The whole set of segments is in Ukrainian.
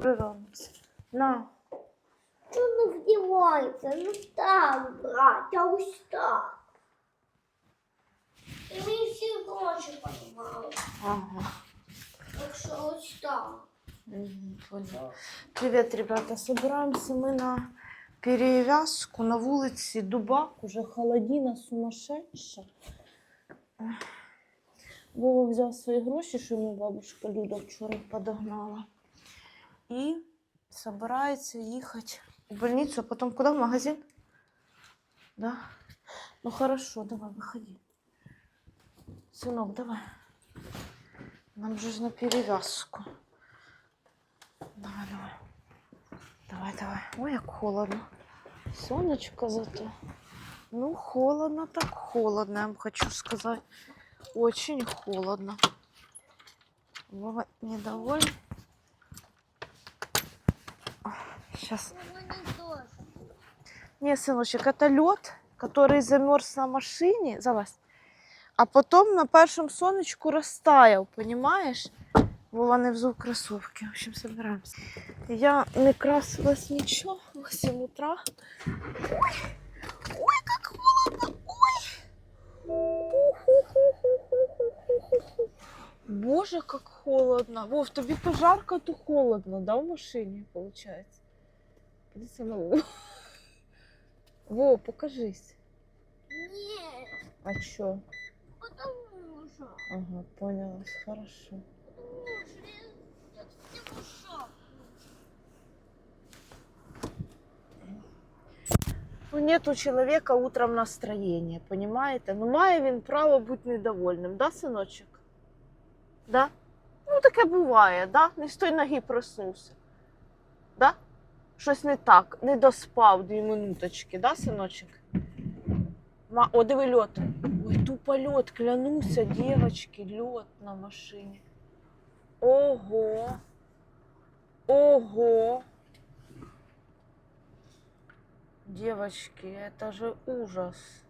Добрий. На. Что не вдевается? Ну так, брать, а ось так. І ми всі гроші понимали. Ага. Так що ось так. Мгм, поняла. Ребята. Собираемся мы на перевязку на вулиці Дубак. Уже холодина сумасшедша. Вова взяв свої гроші, що йому бабушка Люда вчора подогнала. І собирається їхати в больницю, а потім куди? В магазин? Да? Ну хорошо, давай, выходи. Сынок, давай. Нам же ж на перевязку. Давай, давай. Давай, давай. Ой, як холодно. Сонечко зато. Ну, холодно, так холодно, я вам хочу сказать. Очень холодно. Вова недоволен. Сейчас. Не, сыночек, это лед, который замерз на машине. Залазь. А потом на першому сонечку розтаяв, понимаешь? Вова не взув кросовки. В общем, собираемся. Я не красилась нічого в 7 утра. Ой, ой, как холодно, ой. Боже, как холодно. Вов, тобі то жарко, то холодно, да, в машині, получается? Іди сама. Вов. Вов, покажись. Ні, А чё? потому що. Ага, поняла, хорошо. Потому що я, я хотів шапку. Ну, нет у человека утром настроения, понимаете? Ну, має він право бути недовольним, да, синочок? Да? Ну, таке буває, да? Не з той ноги проснувся. Да? Щось не так, не доспав дві минуточки, да, синочок? Ма... О, диви льот. Ой, тупо льот, клянуся, дівчатки, льот на машині. Ого. Ого. Девочки, это же ужас.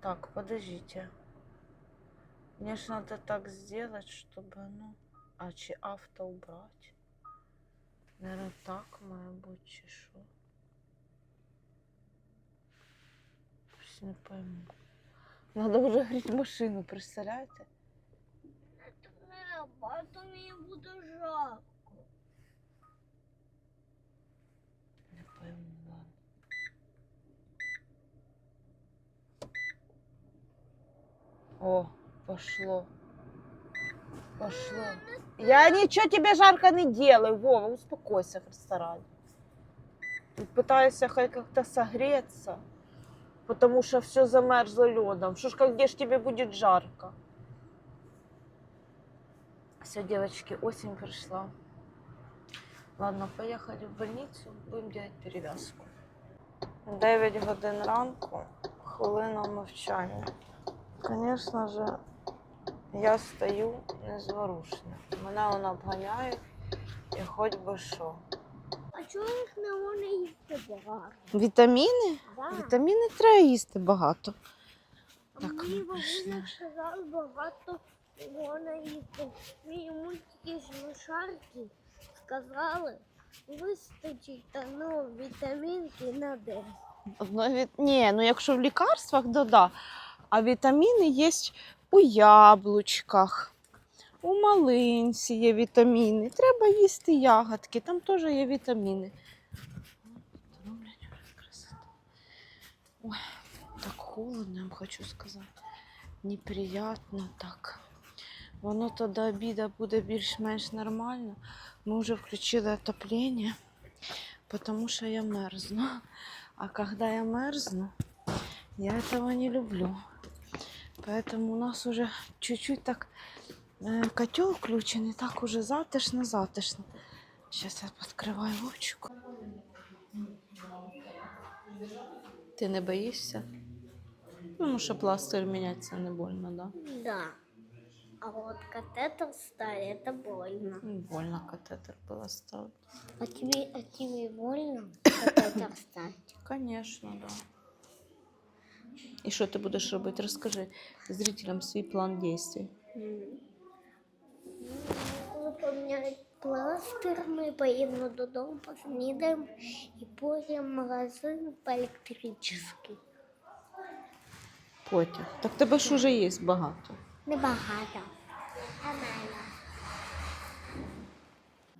Так, подождите. Мне ж надо так сделать, чтобы, ну... А, чи авто убрать? Наверное, так має бути, чи що? Щось не пойму. Надо вже гріти машину, представляєте? Це треба, а то мені буде жарко. Не пойму. О, пошло. Пошло. Я ничего тебе жарко не делаю, Вова, успокойся в ресторане. Пытаюсь хоть как-то согреться, потому что все замерзло ледом. Что ж, как где ж тебе будет жарко? Все, девочки, осень пришла. Ладно, поехали в больницу, будем делать перевязку. 9 годин ранку, хвилина мовчання. Звісно ж, я стою незворушна. Мене вона обганяє і хоч би що. А чого їх не можна їсти багато? Вітаміни? Да. Вітаміни треба їсти багато. А Так, мені прийшли. бабуля сказала, багато можна їсти. Мені мультики з мишарки сказали, вистачить ну, вітамінки на день. Одно від... Ні, ну якщо в лікарствах, то да. А вітаміни є у яблучках, у малинці є вітаміни. Треба їсти ягодки, там теж є вітаміни. Ой, так холодно, я вам хочу сказати. Неприятно так. Воно то до обіду буде більш-менш нормально. Ми вже включили отоплення, тому що я мерзну. А когда я мерзну, я этого не люблю. Поэтому у нас уже чуть-чуть так э, котел включений, так уже затишно-затишно. Сейчас я подкриваю очку. Ти не боїшся? Ну, що пластир міняться не больно, да? Да. А вот катетер ставить, это больно. Больно катетер было ставить. А тебе, а тебе больно катетер ставить? Конечно, да. І що ти будеш робити? Розкажи зрителям свій план дій. М. Ну, поменять пластырь ми поїдемо додому, поснідаємо і потім в магазин по електричний. Потяг. Так тебе ж уже є багато. Небагато.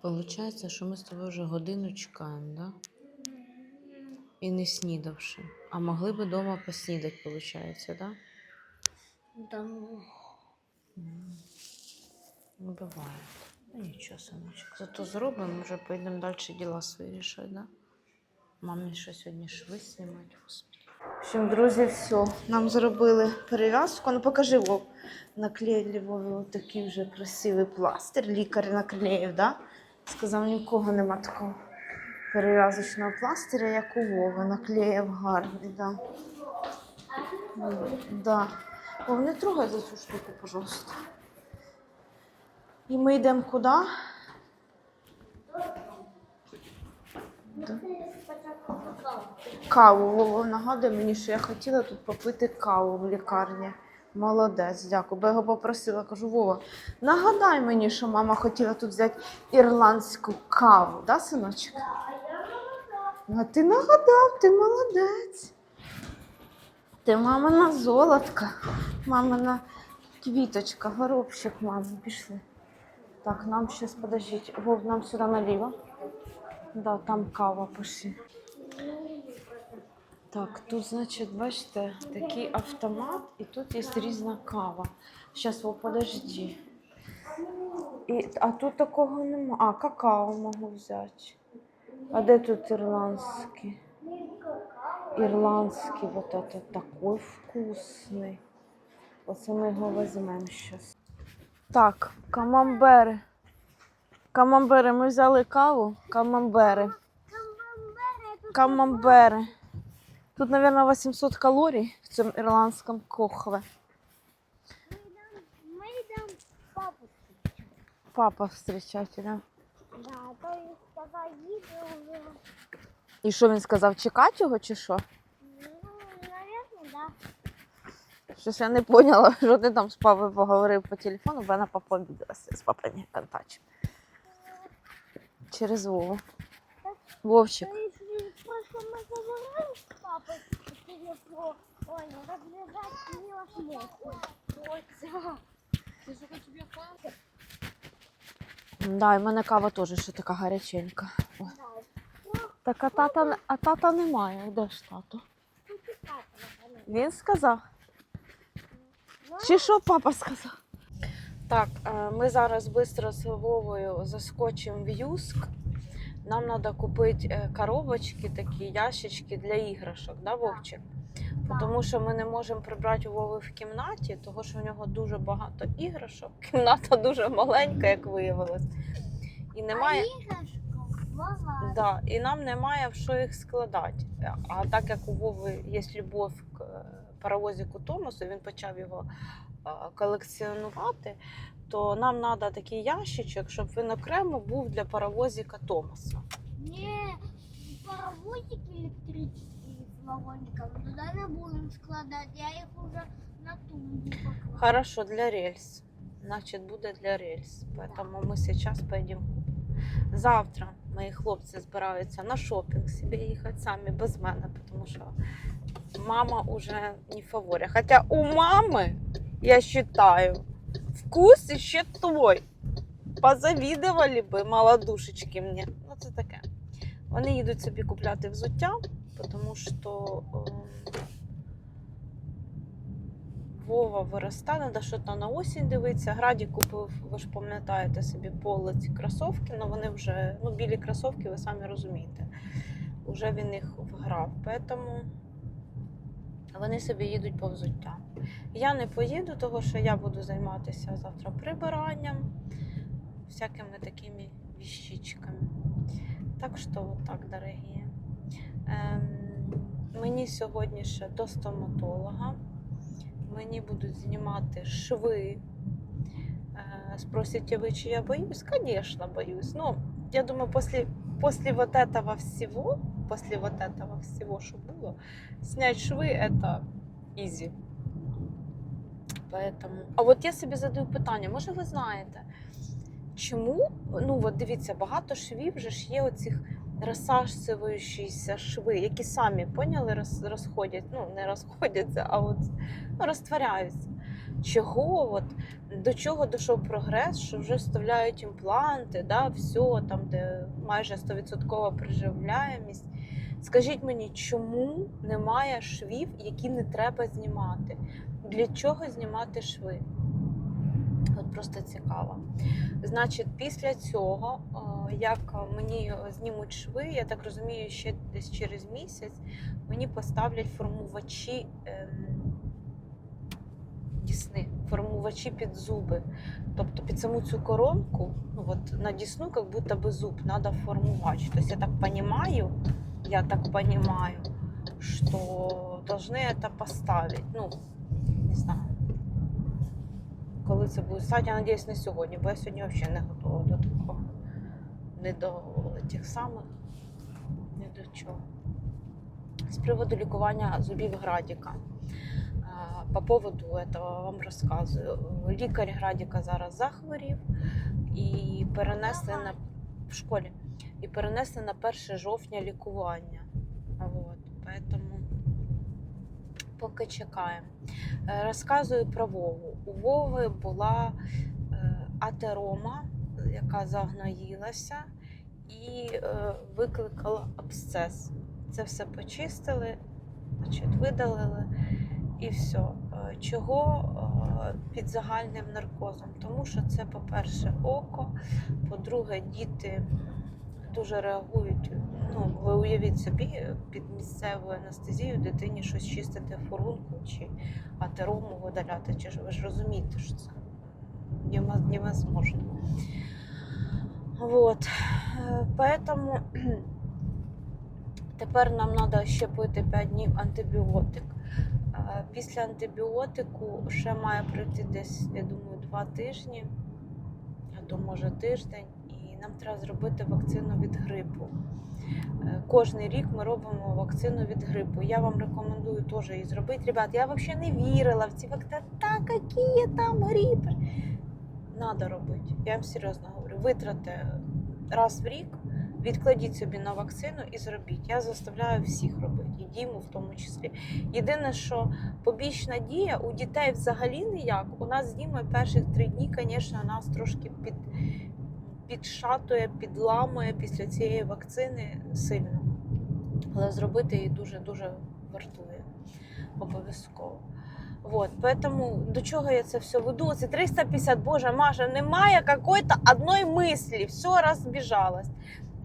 Получається, що ми з тобою вже годину чекаємо, да? І не снідавши. А могли би вдома поснідати, виходить, да? Да. Ну, буває. Ну, нічого, синочок. Зато зробимо, вже поїдемо далі діла свої рішати, да? Мамі ще сьогодні шви знімати, господи. В общем, друзі, все. Нам зробили перев'язку. Ну, покажи, Вов. Наклеїли Вові такий вже красивий пластир. Лікар наклеїв, да? Сказав, ні в кого нема такого перев'язочного пластиря, як у Вови. Наклеїв гарний, да. Да. Вов, не трогай за цю штуку, пожалуйста. І ми йдемо куди? Каву. Вова нагадує мені, що я хотіла тут попити каву в лікарні. Молодець, дякую. Бо я його попросила, кажу, Вова, нагадай мені, що мама хотіла тут взяти ірландську каву, да, синочок? А ти нагадав, ти молодець. Ти мамина золотка, мамина квіточка, горобчик, мама, пішли. Так, нам сейчас, подождите, Вов, нам сюда налево. Да, там кава пошли. Так, тут, значить, бачите, такий автомат, і тут є різна кава. Зараз, Вов, подожди. І, а тут такого нема. А, какао можу взяти. А де тут ірландський? Ірландський, вот это такой вкусний. Оце ми його візьмемо зараз. Так, камамбери. Камамбери, ми взяли каву. Камамбери. Камамбери. Тут, мабуть, 800 калорій в цьому ірландському кохве. Ми йдемо папу. Папа зустрічати, да? Да, то він сказав, їде вже. І що він сказав, чекати його чи що? Ну, наверное, да. Щось я не поняла, що ти там з папою поговорив по телефону, бо вона папа обідалася з папою не контачем. Через Вову. Вовчик. То есть в прошлом мы говорили с папой по телефону, развязать невозможно. Ты же хочешь тебе папа? Да, і в мене кава теж ще така гаряченька. О. Так а тата, а тата немає. Де ж тато? Він сказав. Чи що папа сказав? Так, е, ми зараз швидко з Вовою заскочимо в Юск. Нам треба купити е, коробочки, такі ящички для іграшок, да, Вовчик? Тому що ми не можемо прибрати у Вови в кімнаті, тому що у нього дуже багато іграшок. Кімната дуже маленька, як виявилось. І немає. А. Да, і нам немає в що їх складати. А так як у Вови є любов к е, паровозику Томасу, він почав його е, колекціонувати, то нам треба такий ящичок, щоб він окремо був для паровозика Томаса. Не, паровозики электрические с вагонниками туда не будем складать. Я их уже на тумбу поклала. Хорошо, для рельс. Значить, буде для рельс. Тому ми зараз поїдемо. Завтра мої хлопці збираються на шопінг собі їхати самі без мене, тому що мама уже не в фаворі. Хоча у мами, я вважаю, вкус ще той. Позавідували би малодушечки мені. Ну, це таке. Вони їдуть собі купляти взуття, тому що. ем, Вова виростає, треба щось на осінь дивитися. Граді купив, ви ж пам'ятаєте собі поле ці кросовки, але вони вже, ну, білі кросовки, ви самі розумієте. Уже він їх вграв. Тому вони собі їдуть по взуття. Я не поїду, тому що я буду займатися завтра прибиранням, всякими такими віщичками. Так що, от так, дорогі. Ем, мені сьогодні ще до стоматолога мені будуть знімати шви. Е, Спросите вы, чи я боюсь? Конечно, боюсь. Ну, я думаю, после, после вот этого всего, после вот этого всего, что было, снять швы это easy. Поэтому. А от я собі задаю питання, може ви знаєте, чому? Ну, от дивіться, багато швів вже ж є оцих розсасуючіся шви, які самі поняли, роз, розходять, ну не розходяться, а от ну, розтворяються. Чого от до чого дійшов прогрес, що вже вставляють імпланти, да, все там, де майже 100% приживляємість. Скажіть мені, чому немає швів, які не треба знімати? Для чого знімати шви? От просто цікаво. Значить, після цього, е, як мені знімуть шви, я так розумію, ще десь через місяць мені поставлять формувачі ем, дісни, формувачі під зуби. Тобто під саму цю коронку, ну от на дісну, як будто би зуб треба формувати. Тобто я так розумію, я так понимаю, что должны это поставить. Ну, не знаю. Коли це буде стати, я надіюсь, не сьогодні, бо я сьогодні взагалі не готова до такого. Не до тих самих, не до чого. З приводу лікування зубів Градіка. По поводу этого вам розказую. Лікар Градіка зараз захворів і перенесли на в школі і перенесли на 1 жовтня лікування. Вот, поэтому поки чекаємо. Е, Розказую про Вову. У Вови була е, атерома, яка загноїлася і е, викликала абсцес. Це все почистили, значить, видалили і все. Чого е, під загальним наркозом? Тому що це, по-перше, око, по-друге, діти дуже реагують. Ну, ви уявіть собі, під місцевою анестезією дитині щось чистити фурунку чи атерому видаляти. Чи ж ви ж розумієте, що це невозможно. Вот. Поэтому тепер нам треба ще пити 5 днів антибіотик. Е, Після антибіотику ще має пройти десь, я думаю, 2 тижні, а то може тиждень, і нам треба зробити вакцину від грипу. Е, Кожний рік ми робимо вакцину від грипу. Я вам рекомендую теж її зробити. Ребят, я взагалі не вірила в ці вакцини. Та які там грипи. Надо робити. Я вам серйозно говорю. Витрате раз в рік, відкладіть собі на вакцину і зробіть. Я заставляю всіх робити, і Діму в тому числі. Єдине, що побічна дія у дітей взагалі ніяк. У нас з Дімою перших три дні, звісно, нас трошки під, підшатує, підламує після цієї вакцини сильно. Але зробити її дуже-дуже вартує. Обов'язково. Вот, поэтому до чого я це все веду? Це 350, боже, Маша, немає какой-то одної мислі, все розбіжалось.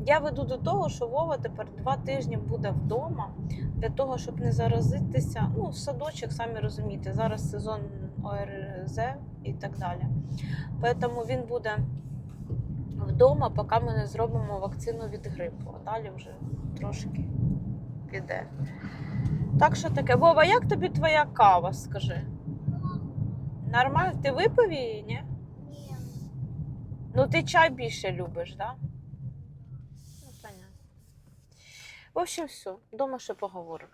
Я веду до того, що Вова тепер два тижні буде вдома для того, щоб не заразитися. Ну, в садочок, самі розумієте, зараз сезон ОРЗ і так далі. Тому він буде вдома, поки ми не зробимо вакцину від грипу, а далі вже трошки піде. Так що таке. Вова, як тобі твоя кава, скажи? Нормально? Ти випив її, ні? Ні. Ну, ти чай більше любиш, так? Да? Ну, понятно. В общем, все. Дома ще поговоримо.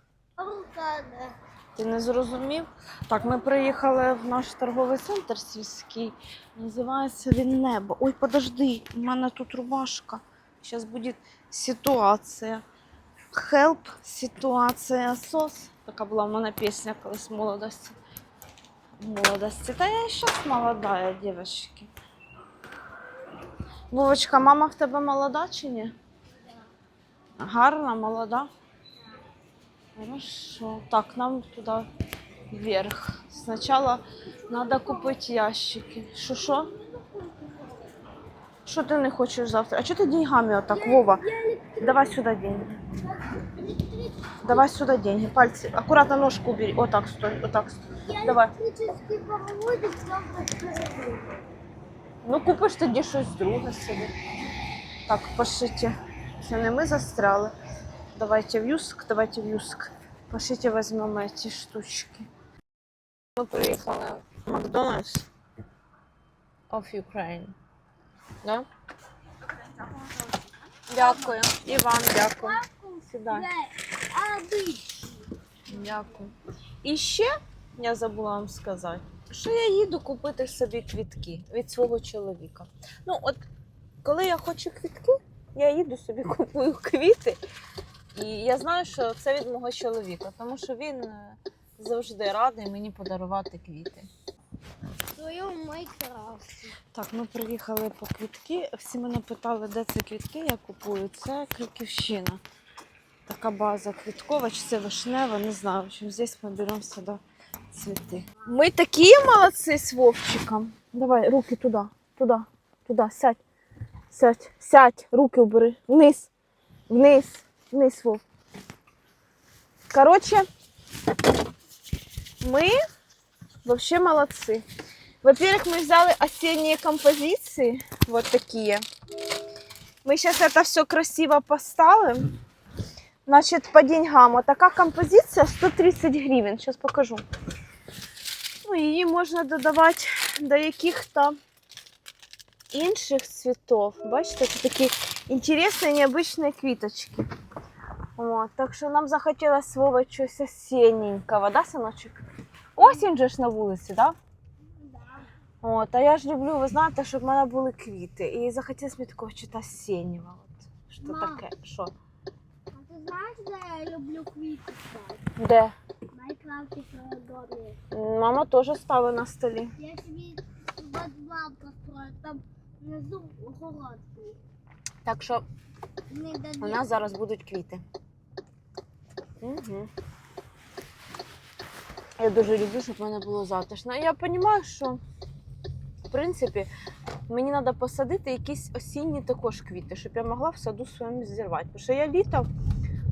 Ти не зрозумів? Так, ми приїхали в наш торговий центр сільський. Називається він Небо. Ой, подожди, у мене тут рубашка. Зараз буде ситуація. Help, ситуація сос. Така була в мене пісня колись в молодості. В молодості. Та я і зараз молода, дівчатки. Вовочка, мама в тебе молода чи ні? Гарна, молода. Хорошо. Так, нам туда вверх. Сначала надо купить ящики. Що що? Що ти не хочеш завтра? А чого ти деньгами отак, Вова? Давай сюда деньги. Давай сюда деньги. Пальцы. Аккуратно ножку убери. Вот так стой. Вот так стой. Давай. Ну, купиш тоді щось друге собі. Так, пошите. Це не ми застряли. Давайте в Юск, давайте в Юск. Пошите візьмемо ці штучки. Ми приїхали в Макдональдс of Ukraine. Да? Дякую. І вам дякую. Сідай. Дякую. І ще я забула вам сказати. що я їду купити собі квітки від свого чоловіка. Ну, от коли я хочу квітки, я їду собі купую квіти. І я знаю, що це від мого чоловіка, тому що він е, завжди радий мені подарувати квіти. В своєму Майнкрафті. Так, ми приїхали по квітки. Всі мене питали, де ці квітки я купую. Це Криківщина. Така база квіткова, чи це вишнева, не знаю. В общем, здесь ми беремо сюди цвіти. Ми такі молодці з Вовчиком. Давай, руки туди, туди, туди, сядь. Сядь, сядь, руки убери. Вниз, вниз, вниз, Вов. Короче, ми вообще молодцы. Во-первых, мы взяли осенние композиции, вот такие. Мы сейчас это все красиво поставим. Значит, по деньгам. Вот такая композиция 130 гривен. Сейчас покажу. Ну, її можна додавати до яких-то інших цвітов. Бачите, це такі інтересні, необычні квіточки. От, так що нам захотілося Вова щось осінненького, да, синочок? Осінь же ж на вулиці, да? Да. От, а я ж люблю, ви знаєте, щоб в мене були квіти. І захотілося мені такого чого осіннього. От. Що Мам. таке? Що? А ти знаєш, де я люблю квіти ставити? Де? В Майнкрафті в домі. М, Мама теж ставить на столі. Я собі подвал построю, там внизу город був. Так що у нас зараз будуть квіти. Угу. Я дуже люблю, щоб в мене було затишно. Я розумію, що в принципі мені треба посадити якісь осінні також квіти, щоб я могла в саду своєму зірвати. Тому що я літом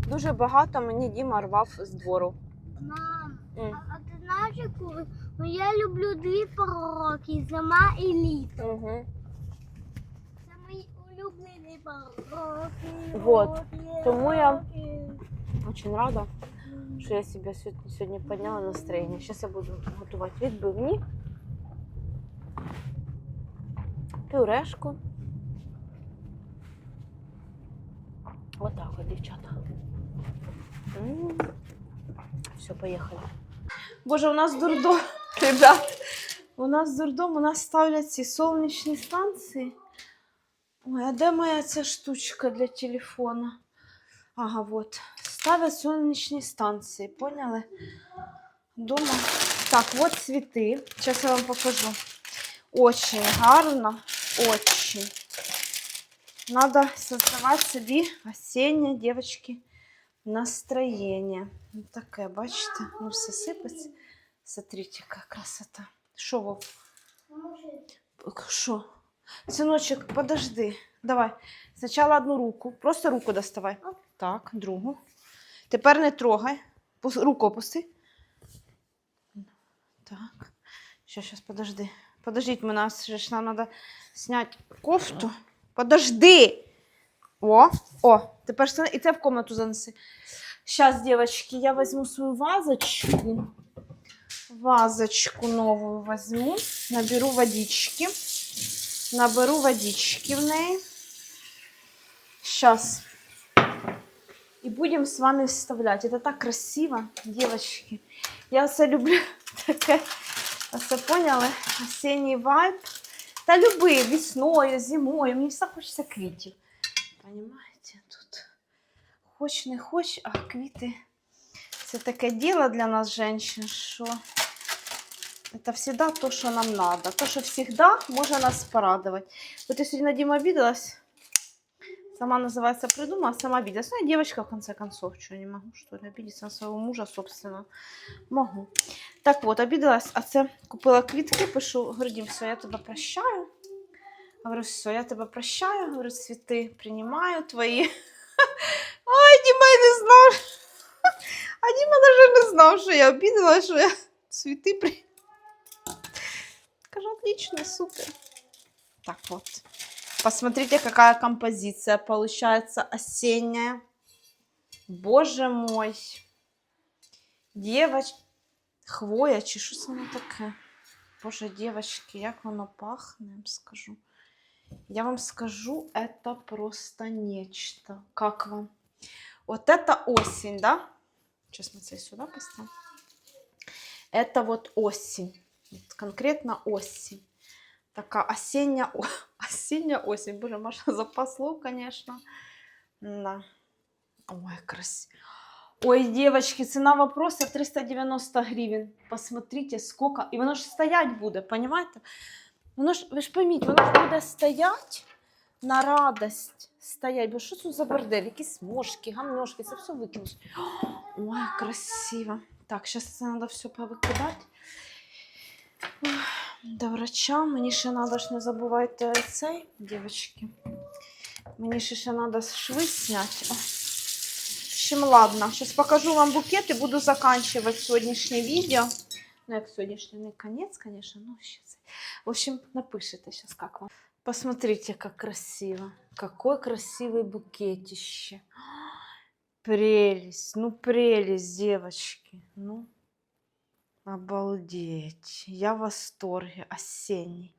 дуже багато мені Діма рвав з двору. Мам, а ти знаєш, яку? Ну, я люблю дві пороки, зима і літо. Угу. Це мої улюблені пороки. Вот. Тому я- Очень рада, що я себе сьогодні, підняла настроєння. Зараз я буду готувати відбивні, пюрешку. Отак от, дівчата. Все, поїхали. Боже, у нас дурдом, ребят. У нас дурдом, у нас ставлять ці сонячні станції. Ой, а де моя ця штучка для телефона? Ага, вот. Ставят сонячні станції, поняли? Дома. Так, вот цветы. Сейчас я вам покажу. Очень гарно, очень. Надо создавать собі осеннее, девочки, настроєння. Ну, таке, бачите? Ну, все сипеться. Смотрите, яка красота. Що, Вов? Що? Синочек, подожди. Давай. Спочатку одну руку. Просто руку доставай. Так, другу. Тепер не трогай. Руку опусти. Так. Сейчас, сейчас, подожди. Подождіть, у нас же ж нам надо зняти кофту. Подожди. О, о, тепер це, і це в комнату занеси. Сейчас, девочки, я возьму свою вазочку. Вазочку новую возьму. Наберу водички. Наберу водички в неї. Сейчас. И будем с вами вставлять. Это так красиво, девочки. Я це люблю. Таке, оце поняли? Осінній вайб. Та любий, весною, зимою. Мені все хочеться квітів. Понимаете, тут хоч не хоч, а квіти. Це таке діло для нас, женщин, що это всегда то, что нам надо. То, что всегда может нас порадовать. Вот я сегодня на Диму обиделась. Сама называется придумала, сама обиделась. Ну, я девочка, в конце концов. Что, не могу, что ли, обидеться на своего мужа, собственно. Могу. Так вот, обиделась, а це купила квітки, пишу, говорю, Дім, все, я тебе прощаю. Говорю, все, я тебе прощаю. Говорю, цвіти приймаю твої. Ой, Діма, я не знав. А Діма навіть не знав, що я обідала, що я цвіти приймаю. Отлично, супер. Так вот. Посмотрите, какая композиция получается осенняя. Боже мой. Девоч... Хвоя, чи що це воно таке? Боже, девочки, як воно пахне, я вам скажу. Я вам скажу, это просто нечто. Как вам? Вот это осень, да? Сейчас мы это сюда поставим. Это вот осень. Вот конкретно осень. Такая осенняя, осенняя осень. Боже, Маша, запас слов, конечно. Да. Ой, красиво. Ой, девочки, цена вопроса 390 гривен. Посмотрите, сколько. І воно ж стоять буде, понимаете? Воно ж, ви ж пойміть, воно ж буде стоять на радость. Стоять. Бо що це за бордель? Якісь мошки, гамношки, це все викинуть. Ой, красиво. Так, зараз це треба все повикидати. Ох, До врача. Мені ще треба ж не забувайте цей, дівчатки. Мені ще ще треба шви зняти. О. В общем, ладно. Сейчас покажу вам букет и буду заканчивать сегодняшнее видео. Ну, як сегодняшний не конец, конечно, но сейчас. В общем, напишите сейчас, как вам. Посмотрите, как красиво. Какой красивый букетище. Прелесть, ну прелесть, девочки. Ну, обалдеть. Я в восторге. Осенний.